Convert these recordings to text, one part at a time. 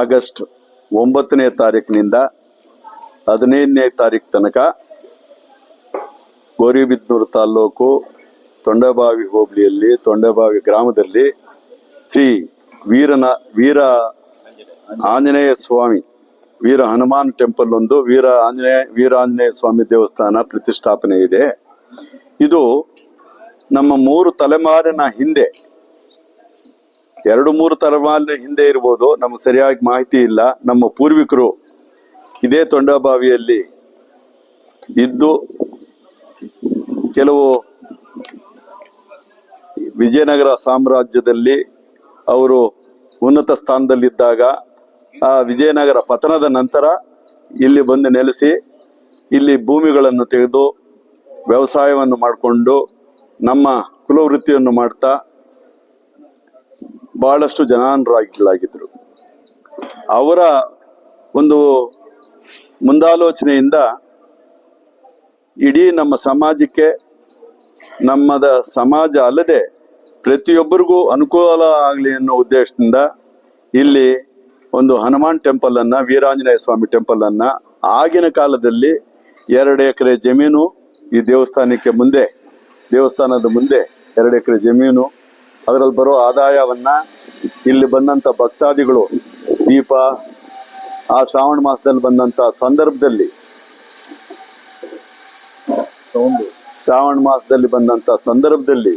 August ಒಂಬತ್ತನೇ ತಾರೀಕಿನಿಂದ ಹದಿನೈದನೇ ತಾರೀಕು ತನಕ ಗೋರಿಬಿದ್ದೂರು ತಾಲ್ಲೂಕು ತೊಂಡಬಾವಿ ಹೋಬಳಿಯಲ್ಲಿ, ತೊಂಡಬಾವಿ ಗ್ರಾಮದಲ್ಲಿ ಶ್ರೀ ವೀರನ, ವೀರ ಆಂಜನೇಯ ಸ್ವಾಮಿ, ವೀರ ಹನುಮಾನ್ ಟೆಂಪಲ್ ಒಂದು ವೀರ ಆಂಜನೇಯ ವೀರ ಆಂಜನೇಯ ಸ್ವಾಮಿ ದೇವಸ್ಥಾನ ಪ್ರತಿಷ್ಠಾಪನೆ ಇದೆ. ಇದು ನಮ್ಮ ಮೂರು ತಲೆಮಾರಿನ ಹಿಂದೆ, ಎರಡು ಮೂರು ತಲೆಮಾರಿನ ಹಿಂದೆ ಇರ್ಬೋದು, ನಮ್ಗೆ ಸರಿಯಾಗಿ ಮಾಹಿತಿ ಇಲ್ಲ. ನಮ್ಮ ಪೂರ್ವಿಕರು ಇದೇ ತೊಂಡಬಾವಿಯಲ್ಲಿ ಇದ್ದು, ಕೆಲವು ವಿಜಯನಗರ ಸಾಮ್ರಾಜ್ಯದಲ್ಲಿ ಅವರು ಉನ್ನತ ಸ್ಥಾನದಲ್ಲಿದ್ದಾಗ, ಆ ವಿಜಯನಗರ ಪತನದ ನಂತರ ಇಲ್ಲಿ ಬಂದು ನೆಲೆಸಿ, ಇಲ್ಲಿ ಭೂಮಿಗಳನ್ನು ತೆಗೆದು ವ್ಯವಸಾಯವನ್ನು ಮಾಡಿಕೊಂಡು ನಮ್ಮ ಕುಲವೃತ್ತಿಯನ್ನು ಮಾಡ್ತಾ ಬಹಳಷ್ಟು ಜನಾನುರಾಗಿಗಳಾಗಿದ್ದರು ಅವರ ಒಂದು ಮುಂದಾಲೋಚನೆಯಿಂದ ಇಡೀ ನಮ್ಮ ಸಮಾಜಕ್ಕೆ, ನಮ್ಮದ ಸಮಾಜ ಅಲ್ಲದೆ ಪ್ರತಿಯೊಬ್ಬರಿಗೂ ಅನುಕೂಲ ಆಗಲಿ ಅನ್ನೋ ಉದ್ದೇಶದಿಂದ ಇಲ್ಲಿ ಒಂದು ಹನುಮಾನ್ ಟೆಂಪಲನ್ನು, ವೀರಾಂಜನೇಯ ಸ್ವಾಮಿ ಟೆಂಪಲನ್ನು ಆಗಿನ ಕಾಲದಲ್ಲಿ ಎರಡು ಎಕರೆ ಜಮೀನು ಈ ದೇವಸ್ಥಾನಕ್ಕೆ ಮುಂದೆ, ದೇವಸ್ಥಾನದ ಮುಂದೆ ಎರಡು ಎಕರೆ ಜಮೀನು. ಅದರಲ್ಲಿ ಬರೋ ಆದಾಯವನ್ನ ಇಲ್ಲಿ ಬಂದಂತ ಭಕ್ತಾದಿಗಳು ದೀಪ, ಆ ಶ್ರಾವಣ ಮಾಸದಲ್ಲಿ ಬಂದಂತ ಸಂದರ್ಭದಲ್ಲಿ, ಶ್ರಾವಣ ಮಾಸದಲ್ಲಿ ಬಂದಂತ ಸಂದರ್ಭದಲ್ಲಿ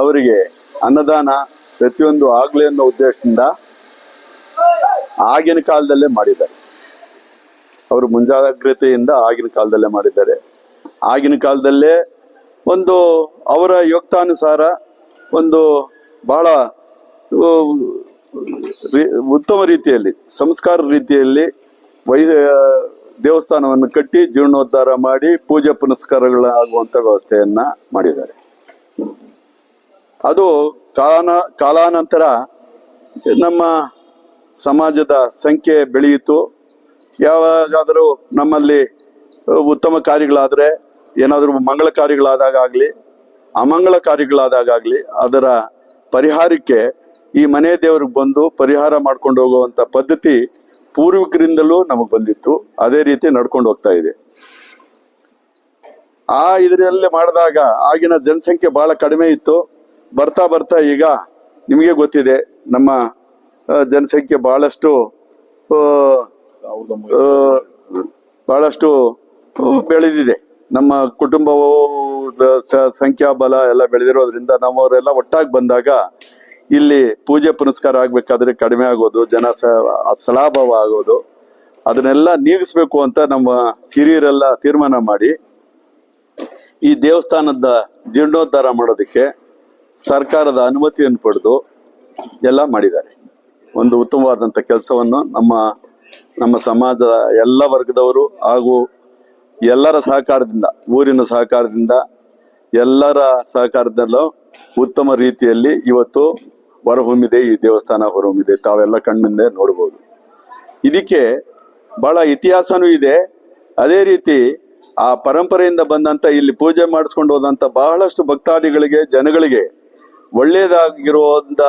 ಅವರಿಗೆ ಅನ್ನದಾನ ಪ್ರತಿಯೊಂದು ಆಗ್ಲಿ ಅನ್ನೋ ಉದ್ದೇಶದಿಂದ ಆಗಿನ ಕಾಲದಲ್ಲೇ ಮಾಡಿದ್ದಾರೆ. ಅವರು ಮುಂಜಾಗ್ರತೆಯಿಂದ ಆಗಿನ ಕಾಲದಲ್ಲೇ ಮಾಡಿದ್ದಾರೆ. ಆಗಿನ ಕಾಲದಲ್ಲೇ ಒಂದು ಅವರ ಯೋಕ್ತಾನುಸಾರ ಒಂದು ಬಹಳ ಉತ್ತಮ ರೀತಿಯಲ್ಲಿ, ಸಂಸ್ಕಾರ ರೀತಿಯಲ್ಲಿ ವೈ ದೇವಸ್ಥಾನವನ್ನು ಕಟ್ಟಿ ಜೀರ್ಣೋದ್ಧಾರ ಮಾಡಿ ಪೂಜೆ ಪುನಸ್ಕಾರಗಳಾಗುವಂಥ ವ್ಯವಸ್ಥೆಯನ್ನ ಮಾಡಿದ್ದಾರೆ. ಅದು ಕಾಲಾನ, ಕಾಲಾನಂತರ ನಮ್ಮ ಸಮಾಜದ ಸಂಖ್ಯೆ ಬೆಳೆಯಿತು. ಯಾವಾಗಾದರೂ ನಮ್ಮಲ್ಲಿ ಉತ್ತಮ ಕಾರ್ಯಗಳಾದರೆ ಏನಾದರೂ ಮಂಗಳ ಕಾರ್ಯಗಳಾದಾಗ ಆಗಲಿ ಅಮಂಗಳ ಕಾರ್ಯಗಳಾದಾಗಲಿ ಅದರ ಪರಿಹಾರಕ್ಕೆ ಈ ಮನೆ ದೇವ್ರಿಗೆ ಬಂದು ಪರಿಹಾರ ಮಾಡ್ಕೊಂಡು ಹೋಗುವಂಥ ಪದ್ಧತಿ ಪೂರ್ವಿಕರಿಂದಲೂ ನಮಗೆ ಬಂದಿತ್ತು. ಅದೇ ರೀತಿ ನಡ್ಕೊಂಡು ಹೋಗ್ತಾ ಇದೆ. ಆ ಇದರಲ್ಲಿ ಮಾಡಿದಾಗ ಆಗಿನ ಜನಸಂಖ್ಯೆ ಬಹಳ ಕಡಿಮೆ ಇತ್ತು. ಬರ್ತಾ ಬರ್ತಾ ಈಗ ನಿಮಗೆ ಗೊತ್ತಿದೆ ನಮ್ಮ ಜನಸಂಖ್ಯೆ ಬಹಳಷ್ಟು ಬಹಳಷ್ಟು ಬೆಳೆದಿದೆ. ನಮ್ಮ ಕುಟುಂಬವು ಸಂಖ್ಯಾಬಲ ಎಲ್ಲ ಬೆಳೆದಿರೋದ್ರಿಂದ ನಾವರೆಲ್ಲ ಒಟ್ಟಾಗಿ ಬಂದಾಗ ಇಲ್ಲಿ ಪೂಜೆ ಪುನಸ್ಕಾರ ಆಗ್ಬೇಕಾದ್ರೆ ಕಡಿಮೆ ಆಗೋದು, ಜನ ಸಲಾಭವ ಆಗೋದು. ಅದನ್ನೆಲ್ಲ ನೀಗಿಸ್ಬೇಕು ಅಂತ ನಮ್ಮ ಹಿರಿಯರೆಲ್ಲ ತೀರ್ಮಾನ ಮಾಡಿ ಈ ದೇವಸ್ಥಾನದ ಜೀರ್ಣೋದ್ಧಾರ ಮಾಡೋದಕ್ಕೆ ಸರ್ಕಾರದ ಅನುಮತಿಯನ್ನು ಪಡೆದು ಎಲ್ಲ ಮಾಡಿದ್ದಾರೆ. ಒಂದು ಉತ್ತಮವಾದಂಥ ಕೆಲಸವನ್ನು ನಮ್ಮ ನಮ್ಮ ಸಮಾಜದ ಎಲ್ಲ ವರ್ಗದವರು ಹಾಗೂ ಎಲ್ಲರ ಸಹಕಾರದಿಂದ ಊರಿನ ಸಹಕಾರದಿಂದ ಎಲ್ಲರ ಸಹಕಾರದಲ್ಲೂ ಉತ್ತಮ ರೀತಿಯಲ್ಲಿ ಇವತ್ತು ಹೊರಹೊಮ್ಮಿದೆ ಈ ದೇವಸ್ಥಾನ ಹೊರಹೊಮ್ಮಿದೆ. ತಾವೆಲ್ಲ ಕಣ್ಣಿಂದ ನೋಡ್ಬೋದು ಇದಕ್ಕೆ ಬಹಳ ಇತಿಹಾಸನೂ ಇದೆ. ಅದೇ ರೀತಿ ಆ ಪರಂಪರೆಯಿಂದ ಬಂದಂತ ಇಲ್ಲಿ ಪೂಜೆ ಮಾಡಿಸ್ಕೊಂಡು ಹೋದಂತ ಬಹಳಷ್ಟು ಭಕ್ತಾದಿಗಳಿಗೆ ಜನಗಳಿಗೆ ಒಳ್ಳೇದಾಗಿರುವಂತ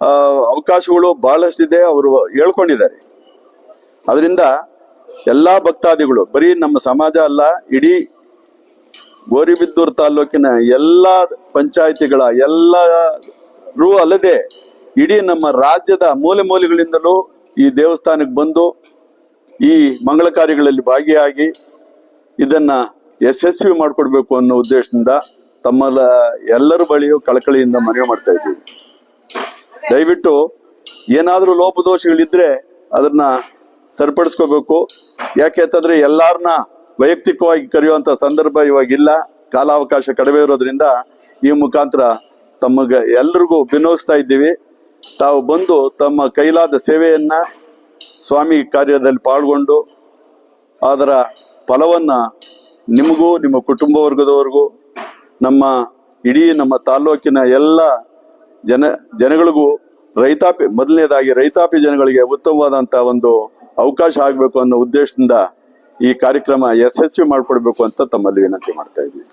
ಆ, ಅವಕಾಶಗಳು ಬಹಳಷ್ಟಿದೆ ಅವರು ಹೇಳ್ಕೊಂಡಿದ್ದಾರೆ. ಅದರಿಂದ ಎಲ್ಲಾ ಭಕ್ತಾದಿಗಳು, ಬರೀ ನಮ್ಮ ಸಮಾಜ ಅಲ್ಲ, ಇಡೀ ಗೋರಿಬಿದ್ದೂರು ತಾಲೂಕಿನ ಎಲ್ಲ ಪಂಚಾಯಿತಿಗಳ ಎಲ್ಲರೂ ಅಲ್ಲದೆ ಇಡೀ ನಮ್ಮ ರಾಜ್ಯದ ಮೂಲೆ ಮೂಲೆಗಳಿಂದಲೂ ಈ ದೇವಸ್ಥಾನಕ್ಕೆ ಬಂದು ಈ ಮಂಗಳ ಕಾರ್ಯಗಳಲ್ಲಿ ಭಾಗಿಯಾಗಿ ಇದನ್ನ ಯಶಸ್ವಿ ಮಾಡಿಕೊಡ್ಬೇಕು ಅನ್ನೋ ಉದ್ದೇಶದಿಂದ ತಮ್ಮಲ್ಲ ಎಲ್ಲರ ಬಳಿಯೂ ಕಳಕಳಿಯಿಂದ ಮನವಿ ಮಾಡ್ತಾ ಇದ್ದೀವಿ. ದಯವಿಟ್ಟು ಏನಾದರೂ ಲೋಪದೋಷಗಳಿದ್ರೆ ಅದನ್ನ ಸರಿಪಡಿಸ್ಕೋಬೇಕು. ಯಾಕೆ ಅಂತಂದ್ರೆ ಎಲ್ಲಾರನ್ನ ವೈಯಕ್ತಿಕವಾಗಿ ಕರೆಯುವಂತ ಸಂದರ್ಭ ಇವಾಗಿಲ್ಲ. ಕಾಲಾವಕಾಶ ಕಡಿಮೆ ಇರೋದ್ರಿಂದ ಈ ಮುಖಾಂತರ ತಮಗೆ ಎಲ್ರಿಗೂ ವಿನೋದಿಸ್ತಾ ಇದ್ದೀವಿ. ತಾವು ಬಂದು ತಮ್ಮ ಕೈಲಾದ ಸೇವೆಯನ್ನ ಸ್ವಾಮಿ ಕಾರ್ಯದಲ್ಲಿ ಪಾಲ್ಗೊಂಡು ಅದರ ಫಲವನ್ನ ನಿಮಗೂ, ನಿಮ್ಮ ಕುಟುಂಬ ವರ್ಗದವರೆಗೂ, ನಮ್ಮ ಇಡೀ ನಮ್ಮ ತಾಲ್ಲೂಕಿನ ಎಲ್ಲ ಜನ, ಜನಗಳಿಗೂ ರೈತಾಪಿ, ಮೊದಲನೇದಾಗಿ ರೈತಾಪಿ ಜನಗಳಿಗೆ ಉತ್ತಮವಾದಂಥ ಒಂದು ಅವಕಾಶ ಆಗಬೇಕು ಅನ್ನೋ ಉದ್ದೇಶದಿಂದ ಈ ಕಾರ್ಯಕ್ರಮ ಯಶಸ್ವಿ ಮಾಡಿಕೊಡ್ಬೇಕು ಅಂತ ತಮ್ಮಲ್ಲಿ ವಿನಂತಿ ಮಾಡ್ತಾ ಇದ್ವಿ.